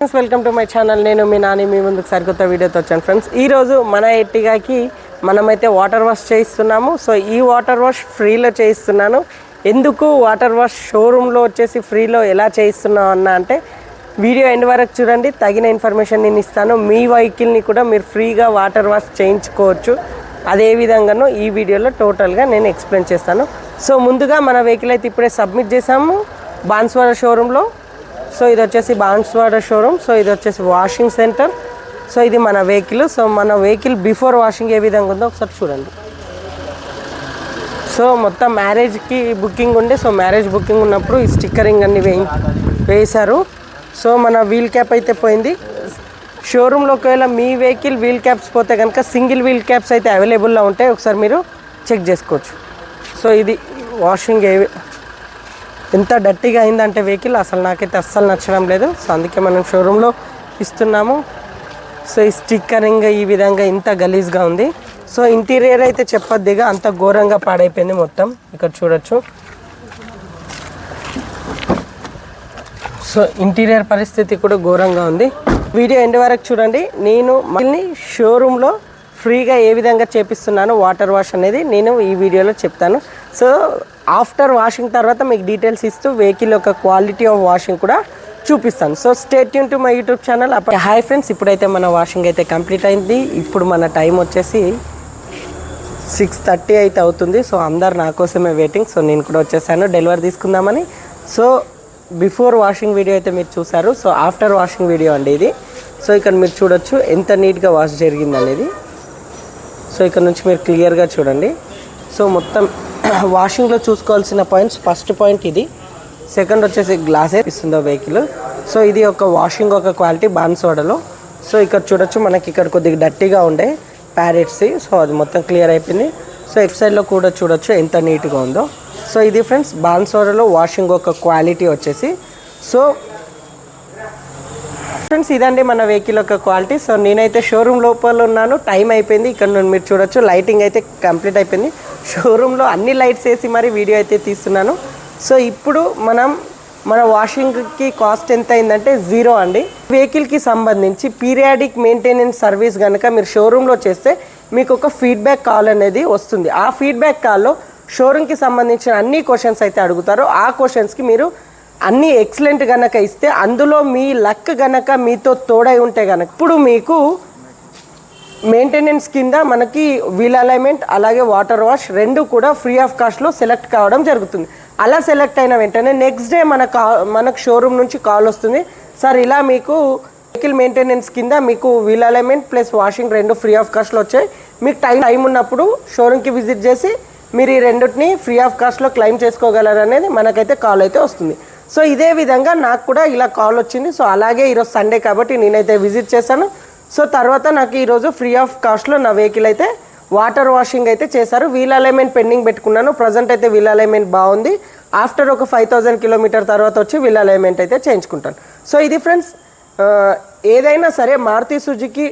Friends welcome to my channel నేను మీ నాని మీ ముందుకు సరికొత్త వీడియోతో వచ్చాను ఫ్రెండ్స్ ఈరోజు మన ఎట్టిగాకి మనమైతే వాటర్ వాష్ చేయిస్తున్నాము. సో ఈ వాటర్ వాష్ ఫ్రీలో చేయిస్తున్నాను. ఎందుకు వాటర్ వాష్ షోరూంలో వచ్చేసి ఫ్రీలో ఎలా చేయిస్తున్నాం అన్న అంటే వీడియో ఎండ్ వరకు చూడండి. తగిన ఇన్ఫర్మేషన్ నేను ఇస్తాను. మీ వెహికల్ని కూడా మీరు ఫ్రీగా వాటర్ వాష్ చేయించుకోవచ్చు. అదే విధంగానూ ఈ వీడియోలో టోటల్గా నేను ఎక్స్ప్లెయిన్ చేస్తాను. సో ముందుగా మన వెహికల్ అయితే ఇప్పుడే సబ్మిట్ చేసాము బాన్స్వాడ షోరూంలో సో ఇది వచ్చేసి బాన్స్వాడ షోరూమ్. సో ఇది వచ్చేసి వాషింగ్ సెంటర్. సో ఇది మన వెహికల్. సో మన వెహికల్ బిఫోర్ వాషింగ్ ఏ విధంగా ఉందో ఒకసారి చూడండి. సో మొత్తం మ్యారేజ్కి బుకింగ్ ఉండే. సో మ్యారేజ్ బుకింగ్ ఉన్నప్పుడు ఈ స్టిక్కరింగ్ అన్ని వేయి వేశారు. సో మన వీల్ క్యాప్ అయితే పోయింది. షోరూంలో ఒకవేళ మీ వెహికల్ వీల్ క్యాప్స్ పోతే కనుక సింగిల్ వీల్ క్యాప్స్ అయితే అవైలబుల్లో ఉంటాయి. ఒకసారి మీరు చెక్ చేసుకోవచ్చు. సో ఇది వాషింగ్ ఏ ఎంత డట్టిగా అయిందంటే వెహికల్ అసలు నాకైతే అస్సలు నచ్చడం లేదు. సో అందుకే మనం షోరూంలో ఇస్తున్నాము. సో ఈ స్టిక్కరింగ్ ఈ విధంగా ఇంత గలీజ్గా ఉంది. సో ఇంటీరియర్ అయితే చెప్పొద్దిగా అంత ఘోరంగా పాడైపోయింది మొత్తం. ఇక్కడ చూడొచ్చు. సో ఇంటీరియర్ పరిస్థితి కూడా ఘోరంగా ఉంది. వీడియో ఎండ్ వరకు చూడండి. నేను మళ్ళీ షోరూంలో ఫ్రీగా ఏ విధంగా చేపిస్తున్నాను వాటర్ వాష్ అనేది నేను ఈ వీడియోలో చెప్తాను. సో ఆఫ్టర్ వాషింగ్ తర్వాత మీకు డీటెయిల్స్ ఇస్తూ వెహికల్ యొక్క క్వాలిటీ ఆఫ్ వాషింగ్ కూడా చూపిస్తాను. So stay Yoon to my YouTube channel hi friends ఇప్పుడైతే మన వాషింగ్ అయితే కంప్లీట్ అయింది. ఇప్పుడు మన టైం వచ్చేసి సిక్స్ థర్టీ అయితే అవుతుంది. సో అందరు నా కోసమే వెయిటింగ్ సో నేను కూడా వచ్చేసాను. డెలివరీ తీసుకుందామని. సో బిఫోర్ వాషింగ్ వీడియో అయితే మీరు చూసారు సో ఆఫ్టర్ వాషింగ్ వీడియో అండి ఇది. సో ఇక్కడ మీరు చూడొచ్చు ఎంత నీట్గా వాష్ జరిగింది అనేది సో ఇక్కడ నుంచి మీరు క్లియర్గా చూడండి. సో మొత్తం వాషింగ్లో చూసుకోవాల్సిన పాయింట్స్ ఫస్ట్ పాయింట్ ఇది. సెకండ్ వచ్చేసి గ్లాసే ఇస్తుందో వెహికల్. సో ఇది ఒక వాషింగ్ ఒక క్వాలిటీ బాన్సోడలో సో ఇక్కడ చూడొచ్చు మనకి ఇక్కడ కొద్దిగా డర్టీగా ఉండే ప్యారెట్స్. సో అది మొత్తం క్లియర్ అయిపోయింది. సో ఎఫ్ సైడ్లో కూడా చూడొచ్చు ఎంత నీట్గా ఉందో. సో ఇది ఫ్రెండ్స్ బాన్సోడలో వాషింగ్ ఒక క్వాలిటీ వచ్చేసి. సో ఫ్రెండ్స్ ఇదండి మన వెహికల్ యొక్క క్వాలిటీ సో నేనైతే షోరూమ్ లోపల ఉన్నాను. టైం అయిపోయింది. ఇక్కడ నుండి మీరు చూడొచ్చు. లైటింగ్ అయితే కంప్లీట్ అయిపోయింది. షోరూంలో అన్ని లైట్స్ వేసి మరి వీడియో అయితే తీస్తున్నాను. సో ఇప్పుడు మనం మన వాషింగ్కి కాస్ట్ ఎంత అయిందంటే జీరో అండి. వెహికల్కి సంబంధించి పీరియాడిక్ మెయింటెనెన్స్ సర్వీస్ కనుక మీరు షోరూంలో చేస్తే మీకు ఒక ఫీడ్బ్యాక్ కాల్ అనేది వస్తుంది. ఆ ఫీడ్బ్యాక్ కాల్లో షోరూమ్కి సంబంధించిన అన్ని క్వశ్చన్స్ అయితే అడుగుతారు. ఆ క్వశ్చన్స్కి మీరు అన్నీ ఎక్సలెంట్ గనక ఇస్తే అందులో మీ లక్ గనక మీతో తోడై ఉంటే గనక ఇప్పుడు మీకు మెయింటెనెన్స్ కింద మనకి వీల్ అలైన్మెంట్ అలాగే వాటర్ వాష్ రెండు కూడా ఫ్రీ ఆఫ్ కాస్ట్లో సెలెక్ట్ కావడం జరుగుతుంది. అలా సెలెక్ట్ అయిన వెంటనే నెక్స్ట్ డే మన కా మనకు షోరూమ్ నుంచి కాల్ వస్తుంది. సార్ ఇలా మీకు వెహికల్ మెయింటెనెన్స్ కింద మీకు వీల్ అలైన్మెంట్ ప్లస్ వాషింగ్ రెండు ఫ్రీ ఆఫ్ కాస్ట్లో వచ్చాయి. మీకు టైం టైం ఉన్నప్పుడు షోరూమ్కి విజిట్ చేసి మీరు ఈ రెండింటిని ఫ్రీ ఆఫ్ కాస్ట్లో క్లెయిమ్ చేసుకోగలరు అనేది మనకైతే కాల్ అయితే వస్తుంది. సో ఇదే విధంగా నాకు కూడా ఇలా కాల్ వచ్చింది. సో అలాగే ఈరోజు సండే కాబట్టి నేనైతే విజిట్ చేశాను. సో తర్వాత నాకు ఈరోజు ఫ్రీ ఆఫ్ కాస్ట్లో నా వెహికల్ అయితే వాటర్ వాషింగ్ అయితే చేశారు. వీల్ అలైన్మెంట్ పెండింగ్ పెట్టుకున్నాను. ప్రజెంట్ అయితే వీల్ అలైన్మెంట్ బాగుంది. ఆఫ్టర్ ఒక ఫైవ్ థౌజండ్ కిలోమీటర్ తర్వాత వచ్చి వీల్ అలైన్మెంట్ అయితే చేయించుకుంటాను. సో ఇది ఫ్రెండ్స్ ఏదైనా సరే మారుతి సుజుకి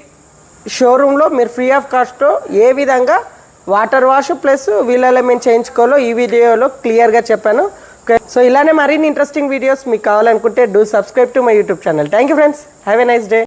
షోరూంలో మీరు ఫ్రీ ఆఫ్ కాస్ట్లో ఏ విధంగా water wash plus wheel alignment చేయించుకోవాలో ఈ వీడియోలో క్లియర్గా చెప్పాను. సబ్స్క్రైబ్ సో ఇలానే మరిన్ని ఇంట్రెస్టింగ్ వీడియోస్ మీకు కావాలనుకుంటే do subscribe to my YouTube channel thank you friends have a nice day